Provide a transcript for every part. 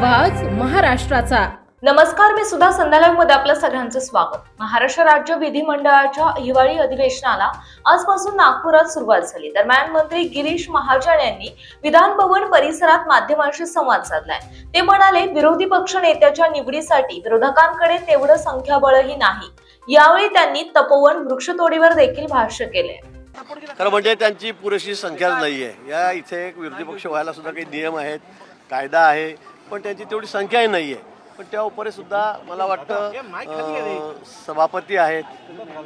महाराष्ट्राचा. नमस्कार मी सुद्धा संध्याकाळमध्ये आपलं सगळ्यांचं स्वागत. महाराष्ट्र राज्य विधिमंडळाच्या हिवाळी अधिवेशनाला आजपासून नागपुरात सुरुवात झाली. दरम्यान मंत्री गिरीश महाजन यांनी विधान भवन परिसरात माध्यमांशी संवाद साधलाय. ते म्हणाले विरोधी पक्ष नेत्याच्या निवडीसाठी विरोधकांकडे तेवढं संख्याबळही नाही. यावेळी त्यांनी तपोवन वृक्षतोडीवर देखील भाष्य केले खरं म्हणजे त्यांची पुरेशी संख्या नाही आहे या इथे एक विरोधी पक्ष व्हायला सुद्धा काही नियम आहेत कायदा आहे पण त्यांची तेवढी संख्याही नाही आहे पण त्या उपरी सुद्धा मला वाटतं अं, सभापती आहेत.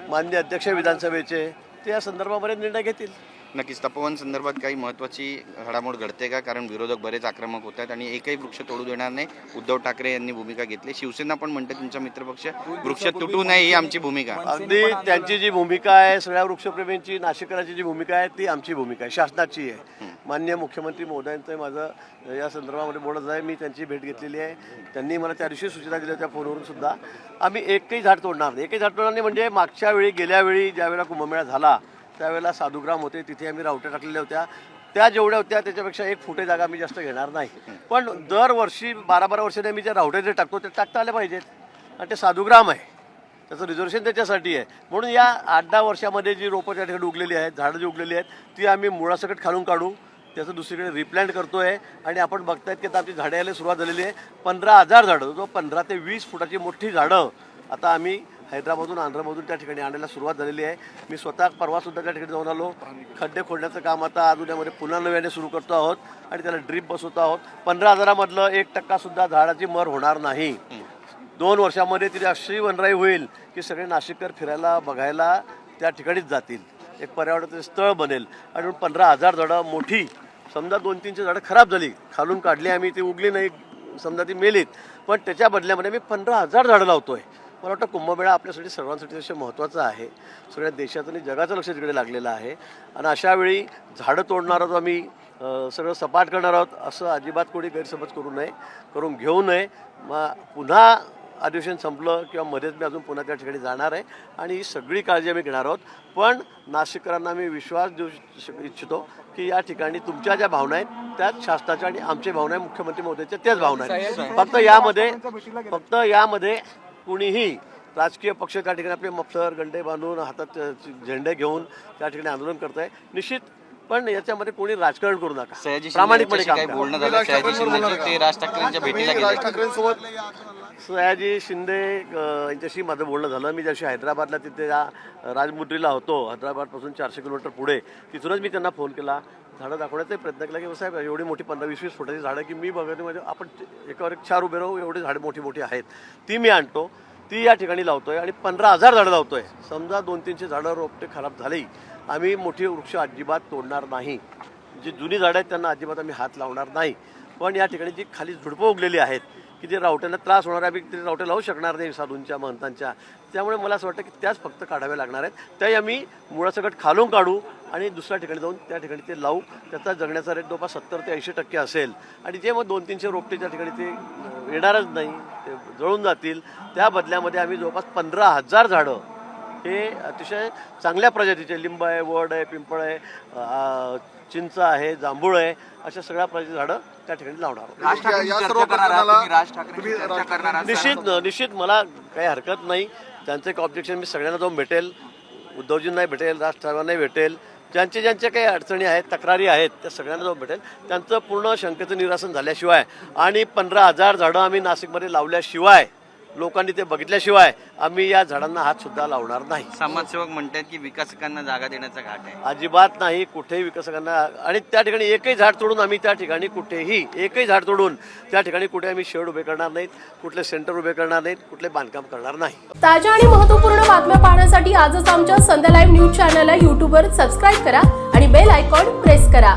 मान्य अध्यक्ष विधानसभेचे. ते या संदर्भामध्ये निर्णय घेतील. नक्कीच. तपोवन संदर्भात काही महत्त्वाची घडामोड घडते का? कारण विरोधक बरेच आक्रमक होत आहेत आणि एकही वृक्ष तोडू देणार नाही. उद्धव ठाकरे यांनी भूमिका घेतली. शिवसेना पण म्हणते तुमचा मित्रपक्ष वृक्ष तुटू नये ही आमची भूमिका. अगदी त्यांची जी भूमिका आहे सगळ्या वृक्षप्रेमींची नाशिकराची जी भूमिका आहे ती आमची भूमिका आहे शासनाची आहे. मान्य मुख्यमंत्री महोदयांचं माझं या संदर्भामध्ये बोलत आहे. मी त्यांची भेट घेतलेली आहे. त्यांनी मला त्या दिवशी सूचना दिल्या त्या फोनवरून सुद्धा. आम्ही एकही झाड तोडणार नाही. एकही झाड तोडणार नाही म्हणजे मागच्या वेळी गेल्या वेळी ज्या वेळेला कुंभमेळा झाला त्यावेळेला साधुग्राम होते तिथे आम्ही रावट्या टाकलेल्या होत्या. त्या जेवढ्या होत्या त्याच्यापेक्षा एक फुटे जागा आम्ही जास्त घेणार नाही. पण दरवर्षी बारा बारा वर्षाने आम्ही जे रावट्या जे टाकतो ते टाकता आले पाहिजेत. आणि ते साधुग्राम आहे. त्याचं रिझर्वेशन त्याच्यासाठी आहे. म्हणून या आठ दहा वर्षामध्ये जी रोपं त्या ठिकाणी उगलेली आहेत झाडं जी उगलेली आहेत ती आम्ही मुळासकट खालून काढू. त्याचं दुसरीकडे रिप्लांट करतोय. आणि आपण बघतायत की आता आमची झाडं यायला सुरुवात झालेली आहे. पंधरा हजार झाडं जो पंधरा ते वीस फुटाची मोठी झाडं आता आम्ही हैदराबादमधून आंध्रमधून त्या ठिकाणी आणायला सुरुवात झालेली आहे. मी स्वतः परवासुद्धा त्या ठिकाणी जाऊन आलो. खड्डे खोडण्याचं काम आता आज उद्यामध्ये पुन्हा नव्याने सुरू करतो आहोत आणि त्याला ड्रीप बसवतो आहोत. पंधरा हजारामधलं एक टक्कासुद्धा झाडाची मर होणार नाही. दोन वर्षामध्ये तिथे अशी वनराई होईल की सगळे नाशिककर फिरायला बघायला त्या ठिकाणीच जातील. एक पर्यावरणाचं स्थळ बनेल. आणि पंधरा हजार झाडं मोठी समजा दोन तीनशे झाडं खराब झाली खालून काढली आम्ही ती उगली नाही समजा ती मेलीत. पण त्याच्या बदल्यामध्ये मी पंधरा हजार झाडं लावतोय. मला वाटतं कुंभमेळा आपल्यासाठी सर्वांसाठी अतिशय महत्त्वाचा आहे. सगळ्या देशाचं आणि जगाचं लक्ष तिकडे लागलेलं आहे. आणि अशा वेळी झाडं तोडणार आहोत आम्ही सगळं सपाट करणार आहोत असं अजिबात कोणी गैरसमज करू नये करून घेऊ नये. मग पुन्हा अधिवेशन संपलं किंवा मध्येच मी अजून पुन्हा त्या ठिकाणी जाणार आहे. आणि ही सगळी काळजी आम्ही घेणार आहोत. पण नाशिककरांना मी विश्वास देऊ इच्छितो की या ठिकाणी तुमच्या ज्या भावना आहेत त्याच शासनाच्या आणि आमच्या भावना आहे मुख्यमंत्री महोदयाच्या त्याच भावना आहेत. फक्त यामध्ये फक्त यामध्ये कुणीही राजकीय पक्ष त्या ठिकाणी आपले मफलर गंडे बांधून हातात झेंडे घेऊन त्या ठिकाणी आंदोलन करत आहे निश्चित पण याच्यामध्ये कोणी राजकारण करू नका. प्रामाणिकपणे. बोलणं झालं? ते राज ठाकरेंच्या भेटीला गेले सयाजी शिंदे यांच्याशी माझं बोलणं झालं. मी जशी हैदराबादला तिथे या राजमुद्रीला होतो हैदराबादपासून चारशे किलोमीटर पुढे तिथूनच मी त्यांना फोन केला. झाडं दाखवण्याचा प्रयत्न केला की साहेब एवढी मोठी पंधरा वीस वीस फुटाची झाडं की मी बघते म्हणजे आपण एकावर एक चार उभे राहू एवढी झाडं मोठी मोठी आहेत. ती मी आणतो. ती या ठिकाणी लावतोय आणि पंधरा हजार झाडं लावतोय. समजा दोन तीनशे झाडं रोपटे खराब झाली आम्ही मोठी वृक्ष अजिबात तोडणार नाही. जी जुनी झाडं आहेत त्यांना अजिबात आम्ही हात लावणार नाही. पण या ठिकाणी जी खाली झुडपं उगलेली आहेत की जे रावट्यांना त्रास होणार आहे ते रावटे लावू शकणार नाही साधूंच्या महंतांच्या. त्यामुळे मला असं वाटतं की त्याच फक्त काढाव्या लागणार आहेत. त्याही आम्ही मुळासकट खालून काढू आणि दुसऱ्या ठिकाणी जाऊन त्या ठिकाणी ते लावू. त्याचा जगण्याचा रेट जवळपास सत्तर ते ऐंशी टक्के असेल. आणि जे मग दोन तीनशे रोपटे त्या ठिकाणी ते येणारच नाही ते जळून जातील त्या बदल्यामध्ये आम्ही जवळपास पंधरा हजार झाडं हे अतिशय चांगल्या प्रजातीचे लिंब आहे वड आहे पिंपळ आहे चिंच आहे जांभूळ आहे अशा सगळ्या प्रजातीची झाडं त्या ठिकाणी लावणार आहात. निश्चित निश्चित मला काही हरकत नाही. त्यांचं एक ऑब्जेक्शन मी सगळ्यांना जाऊन भेटेल. उद्धवजींनाही भेटेल राज ठाकरेंनाही भेटेल. ज्यांचे ज्यांचे काही अडचणी आहेत तक्रारी आहेत त्या सगळ्यांना जाऊन भेटेल. त्यांचं पूर्ण शंकेचं निरासन झाल्याशिवाय आणि पंधरा हजार झाडं आम्ही नाशिकमध्ये लावल्याशिवाय लोकांनी ते बघितल्याशिवाय आम्ही या झाडांना हात सुद्धा लावणार नाही. समाजसेवक म्हणतात की विकासकांना जागा देण्याचा घाट आहे. अजिबात नाही कुठेही विकसकांना आणि त्या ठिकाणी एकही झाड तोडून आम्ही त्या ठिकाणी कुठेही एकही झाड तोडून त्या ठिकाणी कुठे आम्ही शेड उभे करणार नाहीत कुठले सेंटर उभे करणार नाहीत कुठले बांधकाम करणार नाही. ताज्या आणि महत्त्वपूर्ण बातम्या पाहण्यासाठी आजच आमच्या संध्या लाईव्ह न्यूज चॅनलला यूट्यूबवर सबस्क्राईब करा आणि बेल आयकॉन प्रेस करा.